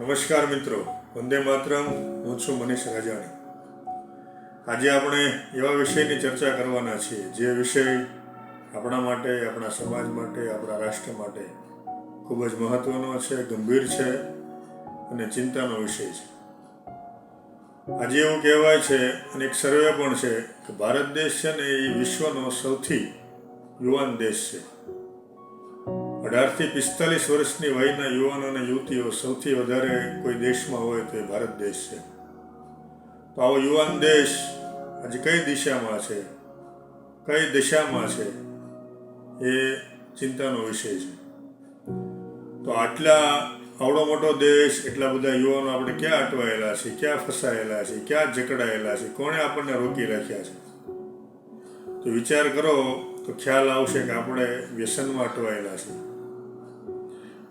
નમસ્કાર મિત્રો. વંદે માતરમ. હું છું મનીષ રાજાણી. આજે આપણે એવા વિષયની ચર્ચા કરવાના છીએ, જે વિષય આપણા માટે, આપણા સમાજ માટે, આપણા રાષ્ટ્ર માટે ખૂબ જ મહત્વનો છે, ગંભીર છે અને ચિંતાનો વિષય છે. આજે એવું કહેવાય છે અને એક સર્વે પણ છે કે ભારત દેશ છે ને એ વિશ્વનો સૌથી યુવાન દેશ છે. અઢારથી પિસ્તાલીસ વર્ષની વયના યુવાનો અને યુવતીઓ સૌથી વધારે કોઈ દેશમાં હોય તો એ ભારત દેશ છે. તો આવો યુવાન દેશ આજે કઈ દિશામાં છે? કઈ દિશામાં છે એ ચિંતાનો વિષય છે. તો આટલા આવડો મોટો દેશ, એટલા બધા યુવાનો આપણે ક્યાં અટવાયેલા છે, ક્યાં ફસાયેલા છે, ક્યાં જકડાયેલા છે, કોણે આપણને રોકી રાખ્યા છે? તો વિચાર કરો, તો ખ્યાલ આવશે કે આપણે વ્યસનમાં અટવાયેલા છે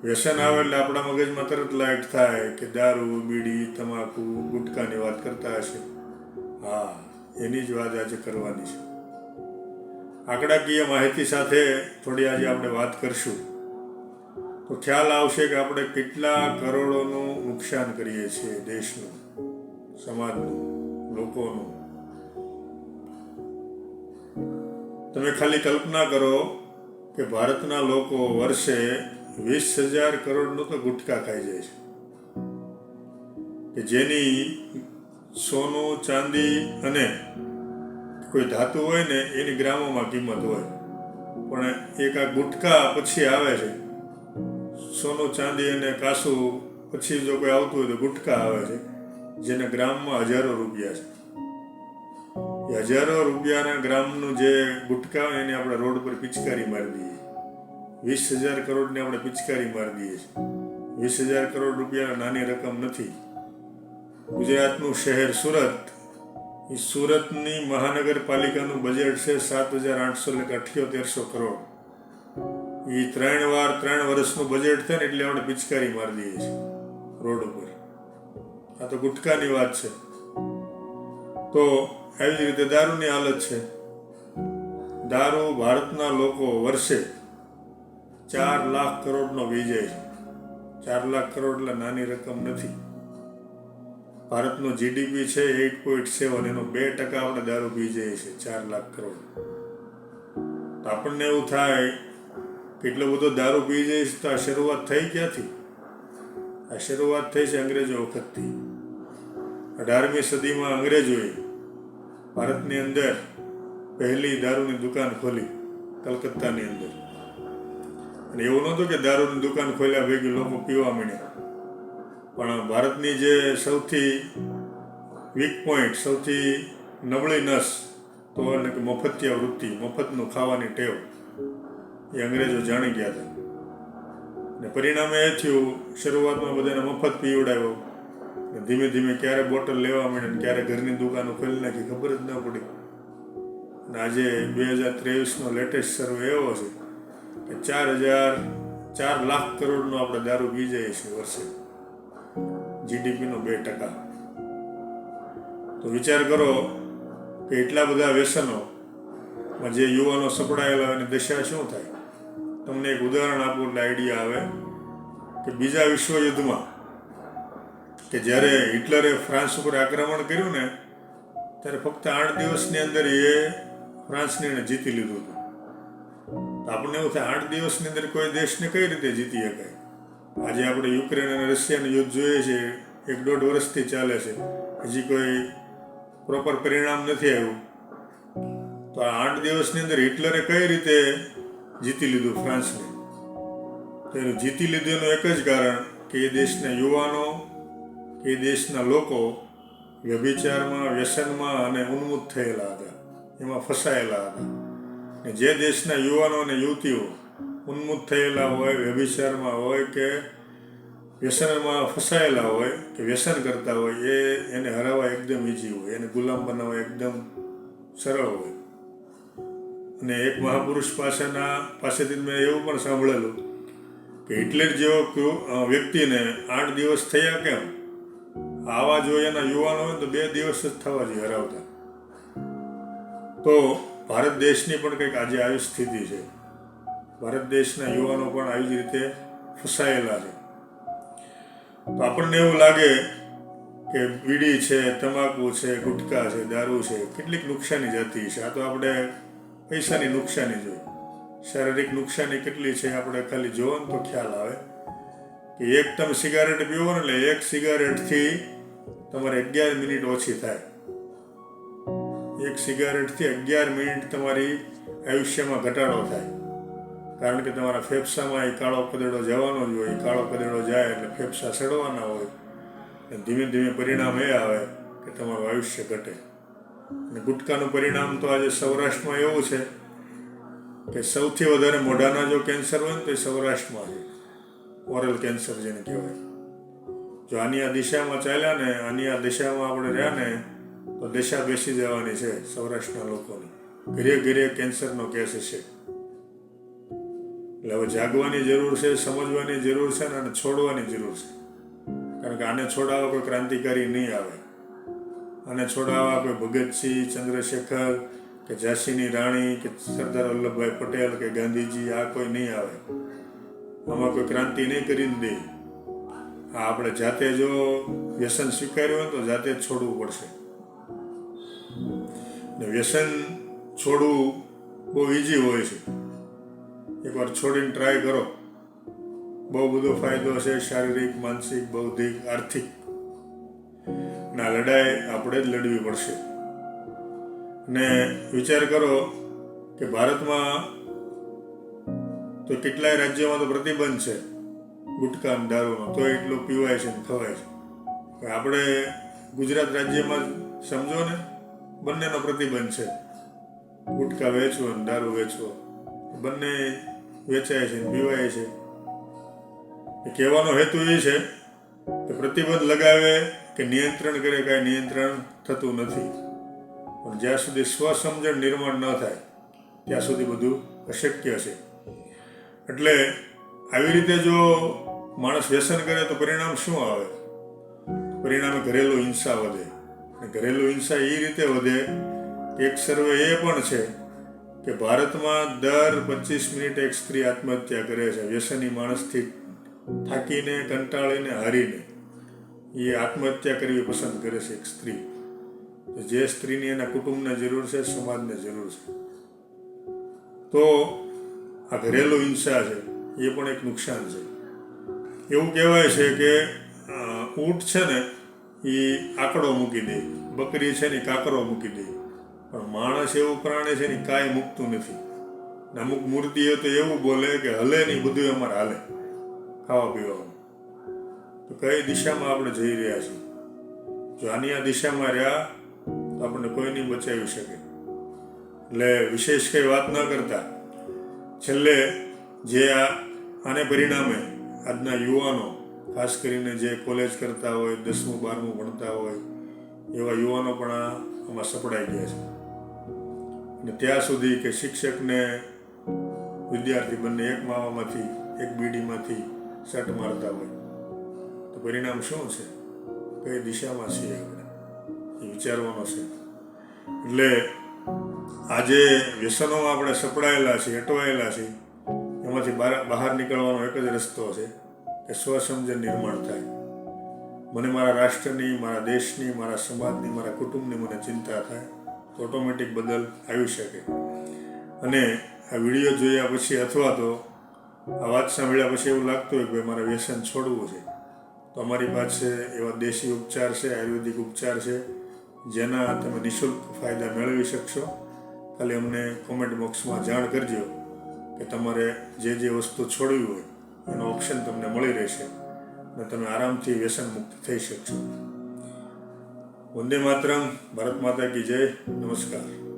વ્યસન આવે એટલે આપણા મગજમાં તરત લાઇટ થાય કે દારૂ, બીડી, તમાકુ, ગુટકાની વાત કરતા હશે. હા, એની જ વાત આજે કરવાની છે. આંકડાકીય માહિતી સાથે થોડી આજે આપણે વાત કરશું. તો ખ્યાલ આવશે કે આપણે કેટલા કરોડોનું નુકસાન કરીએ છીએ દેશનું, સમાજનું, લોકોનું. તમે ખાલી કલ્પના કરો કે ભારતના લોકો વર્ષે વીસ હજાર કરોડનો તો ગુટકા ખાઈ જાય છે. કે જેની સોનું, ચાંદી અને કોઈ ધાતુ હોય ને, એની ગ્રામોમાં કિંમત હોય. પણ એક આ ગુટકા પછી આવે છે. સોનું, ચાંદી અને કાસું પછી જો કોઈ આવતું હોય તો ગુટકા આવે છે. જેને ગ્રામમાં હજારો રૂપિયા છે. એ હજારો રૂપિયાના ગ્રામનું જે ગુટકા હોય એને આપણે રોડ પર પિચકારી મારી દઈએ. વીસ હજાર કરોડને આપણે પિચકારી મારી દઈએ છીએ. વીસ હજાર કરોડ રૂપિયા નાની રકમ નથી. ગુજરાતનું શહેર સુરત. એ સુરતની મહાનગરપાલિકાનું બજેટ છે સાત હજાર આઠસો એટલે અઠ્યોતેરસો કરોડ. એ ત્રણ વાર ત્રણ વર્ષનું બજેટ થાય ને એટલે આપણે પિચકારી મારી દઈએ છીએ રોડ ઉપર. આ તો ગુટકાની વાત છે. તો આવી જ રીતે દારૂની હાલત છે. દારૂ ભારતના લોકો વર્ષે ચાર લાખ કરોડનો વિજય છે. ચાર લાખ કરોડ એટલે નાની રકમ નથી. ભારતનો જીડીપી છે એઇટ પોઈન્ટ સેવન એનો બે ટકા આપણે દારૂ પી જઈએ છીએ ચાર લાખ કરોડ. તો આપણને એવું થાય કે એટલો બધો દારૂ પી જઈશ તો આ શરૂઆત થઈ ક્યાંથી? આ શરૂઆત થઈ છે અંગ્રેજો વખતથી. અઢારમી સદીમાં અંગ્રેજોએ ભારતની અંદર પહેલી દારૂની દુકાન ખોલી, કલકત્તાની અંદર. અને એવું નહોતું કે દારૂની દુકાન ખોલ્યા ભેગી લોકો પીવા માંડ્યા. પણ ભારતની જે સૌથી વીક પોઈન્ટ સૌથી નબળી નસ તો એટલે કે મફતિયા વૃત્તિ, મફતનું ખાવાની ટેવ. એ અંગ્રેજો જાણી ગયા હતા. ને પરિણામે એ થયું, શરૂઆતમાં બધાને મફત પીવડાવ્યો. ધીમે ધીમે ક્યારે બોટલ લેવા માંડી ક્યારે ઘરની દુકાનો ખોલી નાખી ખબર જ ન પડી. અને આજે બે હજાર ત્રેવીસનો લેટેસ્ટ સર્વે એવો છે કે ચાર હજાર, ચાર લાખ કરોડનો આપણે દારૂ પી જઈએ છીએ વર્ષે. જીડીપીનો બે ટકા. તો વિચાર કરો કે એટલા બધા વ્યસનો જે યુવાનો સપડાયેલા એની દશા શું થાય? તમને એક ઉદાહરણ આપું એટલે આઈડિયા આવે કે બીજા વિશ્વયુદ્ધમાં કે જ્યારે હિટલરે ફ્રાન્સ ઉપર આક્રમણ કર્યું ને, ત્યારે ફક્ત આઠ દિવસની અંદર એ ફ્રાન્સને જીતી લીધું હતું. આપણને એવું થાય, આઠ દિવસની અંદર કોઈ દેશને કઈ રીતે જીતી શકાય? આજે આપણે યુક્રેન અને રશિયાનું યુદ્ધ જોઈએ છે, એક દોઢ વર્ષથી ચાલે છે. હજી કોઈ પ્રોપર પરિણામ નથી આવ્યું. તો આ આઠ દિવસની અંદર હિટલરે કઈ રીતે જીતી લીધું ફ્રાન્સને? તો જીતી લીધું એક જ કારણ કે એ દેશના યુવાનો, કે એ દેશના લોકો વ્યભિચારમાં, વ્યસનમાં અને ઉન્મુક્ત થયેલા હતા. એમાં ફસાયેલા હતા. ને જે દેશના યુવાનો અને યુવતીઓ ઉન્મુક્ત થયેલા હોય, વ્યભિચારમાં હોય કે વ્યસનમાં ફસાયેલા હોય, કે વ્યસન કરતા હોય, એ એને હરાવવા એકદમ ઈજી હોય, એને ગુલામ બનાવવા એકદમ સરળ હોય. અને એક મહાપુરુષ પાસેના, પાસેથી મેં એવું પણ સાંભળેલું કે હિટલર જેવો વ્યક્તિને આઠ દિવસ થયા કેમ? આવા જો એના યુવાનો હોય તો બે દિવસ જ થવા જોઈએ હરાવતા. તો ભારત દેશની પણ કંઈક આજે આવી સ્થિતિ છે. ભારત દેશના યુવાનો પણ આવી જ રીતે ફસાયેલા છે. તો આપણને એવું લાગે કે બીડી છે, તમાકુ છે, ગુટકા છે, દારૂ છે, કેટલીક નુકસાની જતી છે. આ તો આપણે પૈસાની નુકસાની જોઈ શારીરિક નુકસાની કેટલી છે આપણે ખાલી જોવો ને તો ખ્યાલ આવે. કે એક તમે સિગારેટ પીવો ને એટલે એક સિગારેટથી તમારે અગિયાર મિનિટ ઓછી થાય. એક સિગારેટથી અગિયાર મિનિટ તમારી આયુષ્યમાં ઘટાડો થાય. કારણ કે તમારા ફેફસામાં એ કાળો કદેડો જવાનો જ હોય કાળો કદેડો જાય એટલે ફેફસા સડવાના હોય. ધીમે ધીમે પરિણામ એ આવે કે તમારું આયુષ્ય ઘટે. અને ગુટકાનું પરિણામ તો આજે સૌરાષ્ટ્રમાં એવું છે કે સૌથી વધારે મોઢાના જો કેન્સર હોય ને તો એ સૌરાષ્ટ્રમાં છે. ઓરલ કેન્સર જેને કહેવાય. જો આની આ દિશામાં ચાલ્યા ને, આની આ દિશામાં આપણે રહ્યા ને તો દિશા બેસી જવાની છે સૌરાષ્ટ્રના લોકોની. ઘરે ઘરે કેન્સરનો કેસ છે એટલે હવે જાગવાની જરૂર છે, સમજવાની જરૂર છે ને આને છોડવાની જરૂર છે. કારણ કે આને છોડાવવા કોઈ ક્રાંતિકારી નહીં આવે. આને છોડાવવા કોઈ ભગતસિંહ, ચંદ્રશેખર કે ઝાંસીની રાણી કે સરદાર વલ્લભભાઈ પટેલ કે ગાંધીજી આ કોઈ નહીં આવે. આમાં કોઈ ક્રાંતિ નહીં કરી દે. આ આપણે જાતે જો વ્યસન સ્વીકાર્યું હોય તો જાતે જ છોડવું પડશે. ને વ્યસન છોડવું બહુ ઈઝી હોય છે. એકવાર છોડીને ટ્રાય કરો. બહુ બધો ફાયદો છે શારીરિક, માનસિક, બૌદ્ધિક, આર્થિક. ના, લડાઈ આપણે જ લડવી પડશે. ને વિચાર કરો કે ભારતમાં તો કેટલાય રાજ્યોમાં તો પ્રતિબંધ છે. ગુટકા અને દારૂનો, તો એટલું પીવાય છે ને ખવાય છે. પણ આપણે ગુજરાત રાજ્યમાં સમજો ને. બંનેનો પ્રતિબંધ છે. ગુટકા વેચવો અને દારૂ વેચવો બંને વેચાય છે પીવાય છે. એ કહેવાનો હેતુ એ છે કે પ્રતિબંધ લગાવે કે નિયંત્રણ કરે કાંઈ નિયંત્રણ થતું નથી. પણ જ્યાં સુધી સ્વસમજણ નિર્માણ ન થાય, ત્યાં સુધી બધું અશક્ય છે. એટલે આવી રીતે જો માણસ વ્યસન કરે તો પરિણામ શું આવે? પરિણામે ઘરેલું હિંસા વધે. ઘરેલું હિંસા એ રીતે વધે, એક સર્વે એ પણ છે કે ભારતમાં દર પચીસ મિનિટ એક સ્ત્રી આત્મહત્યા કરે છે. વ્યસની માણસથી થાકીને, કંટાળીને, હારીને. એ આત્મહત્યા કરવી પસંદ કરે છે એક સ્ત્રી. જે સ્ત્રીની એના કુટુંબને જરૂર છે, સમાજને જરૂર છે. તો આ ઘરેલું હિંસા છે, એ પણ એક નુકસાન છે. એવું કહેવાય છે કે ઊંટ છે ને એ આંકડો મૂકી દે. બકરી છે ને કાકરો મૂકી દે. પણ માણસ એવું પ્રાણી છે ને કાંઈ મૂકતું નથી. અમુક મૂર્તિઓ તો એવું બોલે કે હલે નહીં બધું અમારે હાલે. ખાવા પીવાનું તો કઈ દિશામાં આપણે જઈ રહ્યા છીએ? જો આની આ દિશામાં રહ્યા, તો આપણને કોઈ નહીં બચાવી શકે? એટલે વિશેષ કંઈ વાત ન કરતા. છેલ્લે જે આ આને પરિણામે આજના યુવાનો ખાસ કરીને જે કોલેજ કરતા હોય, દસમું, બારમું ભણતા હોય, એવા યુવાનો પણ આમાં સપડાઈ ગયા છે. અને ત્યાં સુધી કે શિક્ષકને વિદ્યાર્થી બંને એક માવામાંથી, એક બીડીમાંથી સટ મારતા હોય. તો પરિણામ શું છે? કઈ દિશામાં છીએ આપણે? એ વિચારવાનો છે. એટલે આજે વ્યસનોમાં આપણે સપડાયેલા છીએ, અટવાયેલા છીએ. એમાંથી બહાર નીકળવાનો એક જ રસ્તો છે. કે સ્વસમજણ નિર્માણ થાય. મને મારા રાષ્ટ્રની, મારા દેશની, મારા સમાજની, મારા કુટુંબની મને ચિંતા થાય તો ઓટોમેટિક બદલ આવી શકે. અને આ વીડિયો જોયા પછી અથવા તો આ વાત સાંભળ્યા પછી એવું લાગતું હોય કે મારે વ્યસન છોડવું છે. તો અમારી પાસે એવા દેશી ઉપચાર છે, આયુર્વેદિક ઉપચાર છે, જેના તમે નિઃશુલ્ક ફાયદા મેળવી શકશો. ખાલી અમને કોમેન્ટ બોક્સમાં જાણ કરજો કે તમારે જે જે વસ્તુ છોડવી હોય એનો ઓપ્શન તમને મળી રહેશે અને તમે આરામથી વ્યસન મુક્ત થઈ શકશો. વંદે માતરમ. ભારત માતા કી જય. નમસ્કાર.